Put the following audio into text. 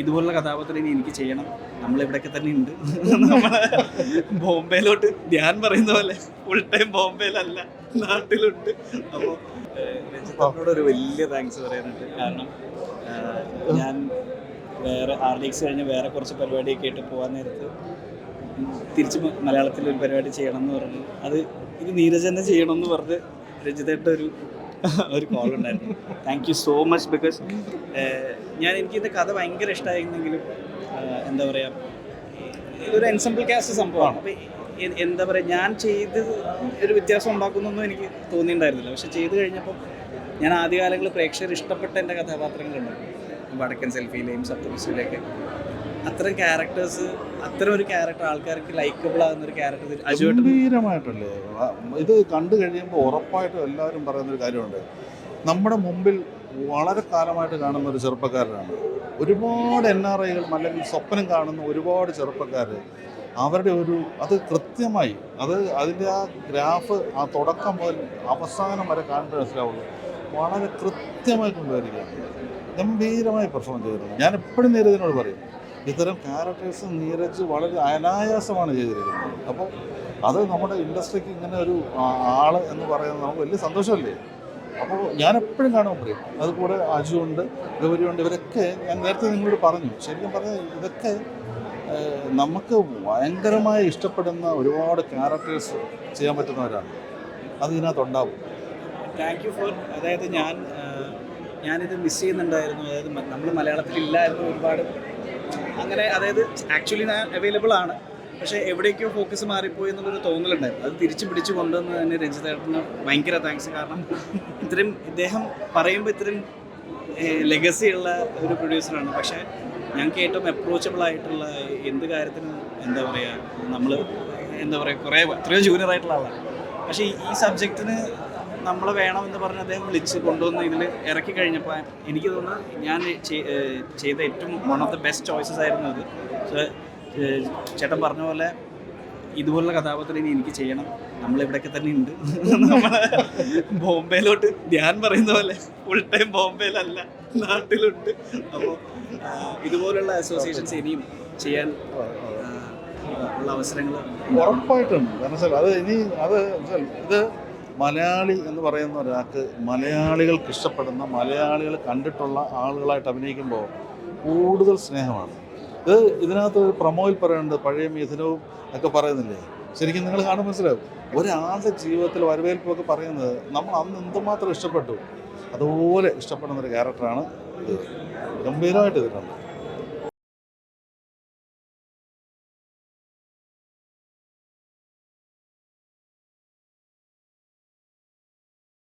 ഇതുപോലുള്ള കഥാപാത്രം ഇനി എനിക്ക് ചെയ്യണം. നമ്മൾ ഇവിടെയൊക്കെ തന്നെ ഉണ്ട്. നമ്മളെ ബോംബെയിലോട്ട് ഞാൻ പറയുന്ന പോലെ ഫുൾ ടൈം ബോംബെയിലല്ല നാട്ടിലുണ്ട്. അപ്പോൾ രഞ്ജിത്തോട് ഒരു വലിയ താങ്ക്സ് പറയാനുണ്ട്. കാരണം ഞാൻ വേറെ ആർ ഡി എക്സ് കഴിഞ്ഞ് വേറെ കുറച്ച് പരിപാടിയൊക്കെ ആയിട്ട് പോകാൻ നേരത്ത് തിരിച്ച് മലയാളത്തിൽ ഒരു പരിപാടി ചെയ്യണം എന്ന് പറഞ്ഞു. അത് ഇത് നീരജ് തന്നെ ചെയ്യണം എന്ന് പറഞ്ഞ് രഞ്ജിത്തേട്ട ഒരു ഒരു കോൾ ഉണ്ടായിരുന്നു. Thank you so much because ഞാൻ എനിക്ക് ഇത് കഥ ഭയങ്കര ഇഷ്ടമായിരുന്നെങ്കിലും എന്താ പറയുക ഇതൊരു എൻസംബിൾ കാസ്റ്റ് സംഭവമാണ്. അപ്പോൾ എന്താ പറയുക ഞാൻ ചെയ്ത് ഒരു വ്യത്യാസം ഉണ്ടാക്കുന്നൊന്നും എനിക്ക് തോന്നിയിട്ടുണ്ടായിരുന്നില്ല. പക്ഷെ ചെയ്ത് കഴിഞ്ഞപ്പോൾ ഞാൻ ആദ്യകാലങ്ങളിൽ പ്രേക്ഷകർ ഇഷ്ടപ്പെട്ട എന്റെ കഥാപാത്രങ്ങളുണ്ട് വടക്കൻ സെൽഫിയിലെയും സപ്തമിസിലെയൊക്കെ അത്തരം ക്യാരക്ടേഴ്സ് അത്തരം ഒരു ക്യാരക്ടർ ആൾക്കാർക്ക് ലൈക്കബിൾ ആകുന്ന ഒരു ക്യാരക്ടർ ഗംഭീരമായിട്ടല്ലേ? ഇത് കണ്ടു കഴിയുമ്പോൾ ഉറപ്പായിട്ടും എല്ലാവരും പറയുന്ന ഒരു കാര്യമുണ്ട്. നമ്മുടെ മുമ്പിൽ വളരെ കാലമായിട്ട് കാണുന്ന ഒരു ചെറുപ്പക്കാരനാണ്. ഒരുപാട് എൻ ആർ ഐകൾ അല്ലെങ്കിൽ സ്വപ്നം കാണുന്ന ഒരുപാട് ചെറുപ്പക്കാർ അവരുടെ ഒരു അത് കൃത്യമായി അത് അതിന്റെ ആ ഗ്രാഫ് ആ തുടക്കം മുതൽ അവസാനം വരെ കാണേണ്ട മനസ്സിലാവുള്ളൂ. വളരെ കൃത്യമായി കൊണ്ടുവരികയാണ്. ഗംഭീരമായി പെർഫോം ചെയ്തിരുന്നു ഞാൻ എപ്പോഴും നേരിതിനോട് പറയും ഇത്തരം ക്യാരക്ടേഴ്സ് നീരജ് വളരെ അനായാസമാണ് ചെയ്തിരിക്കുന്നത്. അപ്പോൾ അത് നമ്മുടെ ഇൻഡസ്ട്രിക്ക് ഇങ്ങനെ ഒരു ആൾ എന്ന് പറയുന്നത് നമുക്ക് വലിയ സന്തോഷമല്ലേ? അപ്പോൾ ഞാൻ എപ്പോഴും കാണുമ്പോൾ പറയും ഉണ്ട് അജുണ്ട് ഗൗരിയുണ്ട് ഇവരൊക്കെ ഞാൻ നേരത്തെ നിങ്ങളോട് പറഞ്ഞു ശരിക്കും പറഞ്ഞാൽ ഇതൊക്കെ നമുക്ക് ഭയങ്കരമായി ഇഷ്ടപ്പെടുന്ന ഒരുപാട് ക്യാരക്ടേഴ്സ് ചെയ്യാൻ പറ്റുന്നവരാണ്. അത് ഇതിനകത്തുണ്ടാവും താങ്ക് യു ഫോർ അതായത് ഞാൻ ഞാനിത് മിസ് ചെയ്യുന്നുണ്ടായിരുന്നു. അതായത് നമ്മൾ മലയാളത്തിൽ ഇല്ലായിരുന്നു ഒരുപാട് അങ്ങനെ അതായത് ആക്ച്വലി ഞാൻ അവൈലബിൾ ആണ്. പക്ഷേ എവിടേക്കോ ഫോക്കസ് മാറിപ്പോയി എന്നുള്ളൊരു തോന്നലുണ്ടായിരുന്നു. അത് തിരിച്ചു പിടിച്ചു കൊണ്ടുവന്ന് തന്നെ രഞ്ജിതേട്ടന് ഭയങ്കര താങ്ക്സ് കാരണം ഇത്രയും ഇദ്ദേഹം പറയുമ്പോൾ ഇത്രയും ലെഗസി ഉള്ള ഒരു പ്രൊഡ്യൂസറാണ് പക്ഷേ ഞങ്ങൾക്ക് ഏറ്റവും അപ്രോച്ചബിൾ ആയിട്ടുള്ള എന്ത് കാര്യത്തിനും എന്താ പറയുക നമ്മൾ എന്താ പറയുക കുറേ എത്രയോ ജൂനിയർ ആയിട്ടുള്ള ആളാണ്. പക്ഷേ ഈ- സബ്ജക്റ്റിന് നമ്മളെ വേണമെന്ന് പറഞ്ഞ് അദ്ദേഹം വിളിച്ച് കൊണ്ടുവന്ന് ഇതിൽ ഇറക്കി കഴിഞ്ഞപ്പോൾ എനിക്ക് തോന്നുന്നു ഞാൻ ചെയ്ത ഏറ്റവും one of the best choices ആയിരുന്നു പക്ഷേ, ചേട്ടൻ പറഞ്ഞ പോലെ ഇതുപോലുള്ള കഥാപാത്രം ഇനി എനിക്ക് ചെയ്യണം. നമ്മൾ നമ്മളിവിടെയൊക്കെ തന്നെ ഉണ്ട്. ബോംബെയിലോട്ട് ഞാൻ പറയുന്ന പോലെ ഫുൾ ടൈം ബോംബെയിലല്ല നാട്ടിലുണ്ട്. അപ്പോൾ ഇതുപോലുള്ള അസോസിയേഷൻസ് ഇനിയും ചെയ്യാൻ ഉള്ള അവസരങ്ങൾ ഉറപ്പായിട്ടും. കാരണം അത് ഇനി അത് ഇത് മലയാളി എന്ന് പറയുന്ന ഒരാൾക്ക് മലയാളികൾക്ക് ഇഷ്ടപ്പെടുന്ന മലയാളികൾ കണ്ടിട്ടുള്ള ആളുകളായിട്ട് അഭിനയിക്കുമ്പോൾ കൂടുതൽ സ്നേഹമാണ്. ഇത് ഇതിനകത്ത് ഒരു പ്രമോയിൽ പറയുന്നുണ്ട് പഴയ മിഥുനവും ഒക്കെ പറയുന്നില്ലേ? ശരിക്കും നിങ്ങൾ കാണുമ്പോൾ മനസ്സിലാവും. ഒരാളുടെ ജീവിതത്തിൽ വരവേൽപ്പൊക്കെ പറയുന്നത് നമ്മൾ അന്ന് എന്തുമാത്രം ഇഷ്ടപ്പെട്ടു അതുപോലെ ഇഷ്ടപ്പെടുന്ന ഒരു ക്യാരക്ടറാണ് ഇത്. ഗംഭീരമായിട്ട് ഇതിട്ടുണ്ട്